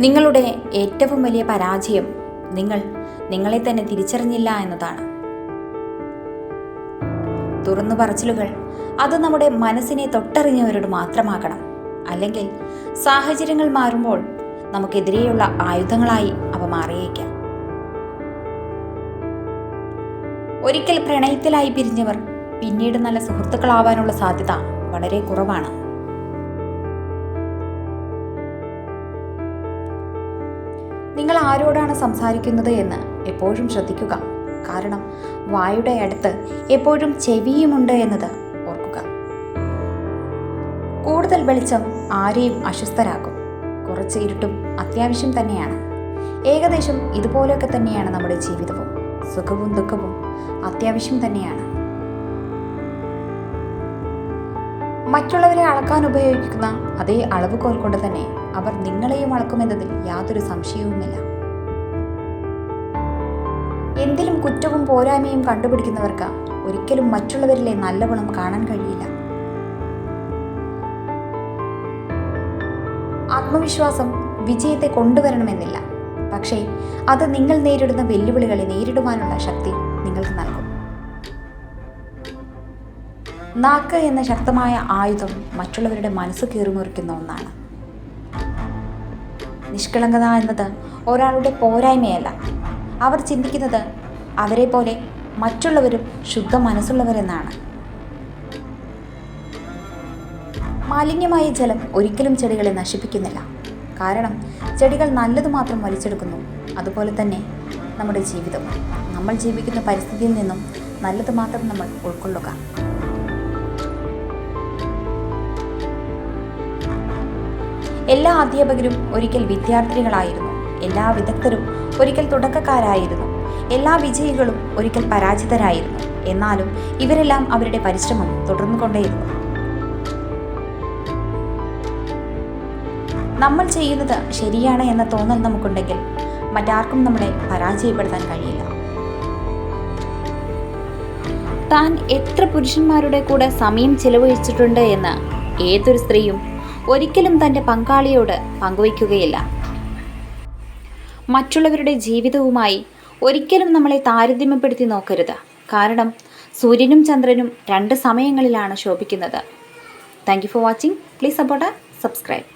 നിങ്ങളുടെ ഏറ്റവും വലിയ പരാജയം നിങ്ങൾ നിങ്ങളെ തന്നെ തിരിച്ചറിഞ്ഞില്ല എന്നതാണ്. തുറന്നു പറച്ചിലുകൾ അത് നമ്മുടെ മനസ്സിനെ തൊട്ടറിഞ്ഞവരോട് മാത്രമാകണം. അല്ലെങ്കിൽ സാഹചര്യങ്ങൾ മാറുമ്പോൾ നമുക്കെതിരെയുള്ള ആയുധങ്ങളായി അവ മാറിയേക്കാം. ഒരിക്കൽ പ്രണയത്തിലായി പിരിഞ്ഞവർ പിന്നീട് നല്ല സുഹൃത്തുക്കളാവാനുള്ള സാധ്യത വളരെ കുറവാണ്. നിങ്ങൾ ആരോടാണ് സംസാരിക്കുന്നത് എന്ന് എപ്പോഴും ശ്രദ്ധിക്കുക. കാരണം വായുടെ അടുത്ത് എപ്പോഴും ചെവിയുമുണ്ട് എന്നത് ഓർക്കുക. കൂടുതൽ വെളിച്ചം ആരെയും അസ്വസ്ഥരാക്കും. കുറച്ച് ഇരുട്ടും അത്യാവശ്യം തന്നെയാണ്. ഏകദേശം ഇതുപോലെയൊക്കെ തന്നെയാണ് നമ്മുടെ ജീവിതവും. സുഖവും ദുഃഖവും അത്യാവശ്യം തന്നെയാണ്. മറ്റുള്ളവരെ അളക്കാൻ ഉപയോഗിക്കുന്ന അതേ അളവുകോൽ കൊണ്ട് തന്നെ അവർ നിങ്ങളെയും അളക്കുമെന്നതിൽ യാതൊരു സംശയവുമില്ല. എന്തിലും കുറ്റവും പോരായ്മയും കണ്ടുപിടിക്കുന്നവർക്ക് ഒരിക്കലും മറ്റുള്ളവരിലെ നല്ല ഗുണം കാണാൻ കഴിയില്ല. ആത്മവിശ്വാസം വിജയത്തെ കൊണ്ടുവരണമെന്നില്ല. പക്ഷേ അത് നിങ്ങൾ നേരിടുന്ന വെല്ലുവിളികളെ നേരിടുവാനുള്ള ശക്തി നിങ്ങൾക്ക് നൽകും. നാക്ക് എന്ന ശക്തമായ ആയുധം മറ്റുള്ളവരുടെ മനസ്സ് കീറിമുറിക്കുന്ന ഒന്നാണ്. നിഷ്കളങ്കത എന്നത് ഒരാളുടെ പോരായ്മയല്ല. അവർ ചിന്തിക്കുന്നത് അവരെ പോലെ മറ്റുള്ളവരും ശുദ്ധ മനസ്സുള്ളവരെന്നാണ്. മാലിന്യമായ ജലം ഒരിക്കലും ചെടികളെ നശിപ്പിക്കുന്നില്ല. കാരണം ചെടികൾ നല്ലത് മാത്രം വലിച്ചെടുക്കുന്നു. അതുപോലെ തന്നെ നമ്മുടെ ജീവിതം നമ്മൾ ജീവിക്കുന്ന പരിസ്ഥിതിയിൽ നിന്നും നല്ലത് മാത്രം നമ്മൾ ഉൾക്കൊള്ളുക. എല്ലാ അധ്യാപകരും ഒരിക്കൽ വിദ്യാർത്ഥികളായിരുന്നു. എല്ലാ വിദഗ്ധരും ഒരിക്കൽ തുടക്കക്കാരായിരുന്നു. എല്ലാ വിജയികളും ഒരിക്കൽ പരാജിതരായിരുന്നു. എന്നാലും ഇവരെല്ലാം അവരുടെ പരിശ്രമം തുടർന്നു കൊണ്ടേയിരുന്നു നമ്മൾ ചെയ്യുന്നത് ശരിയാണ് എന്ന തോന്നൽ നമുക്കുണ്ടെങ്കിൽ മറ്റാർക്കും നമ്മളെ പരാജയപ്പെടുത്താൻ കഴിയില്ല. താൻ എത്ര പുരുഷന്മാരുടെ കൂടെ സമയം ചിലവഴിച്ചിട്ടുണ്ട് എന്ന് ഏതൊരു സ്ത്രീയും ഒരിക്കലും തന്റെ പങ്കാളിയോട് പങ്കുവയ്ക്കുകയില്ല. മറ്റുള്ളവരുടെ ജീവിതവുമായി ഒരിക്കലും നമ്മളെ താരതമ്യപ്പെടുത്തി നോക്കരുത്. കാരണം സൂര്യനും ചന്ദ്രനും രണ്ട് സമയങ്ങളിലാണ് ശോഭിക്കുന്നത്. Thank you for watching please support subscribe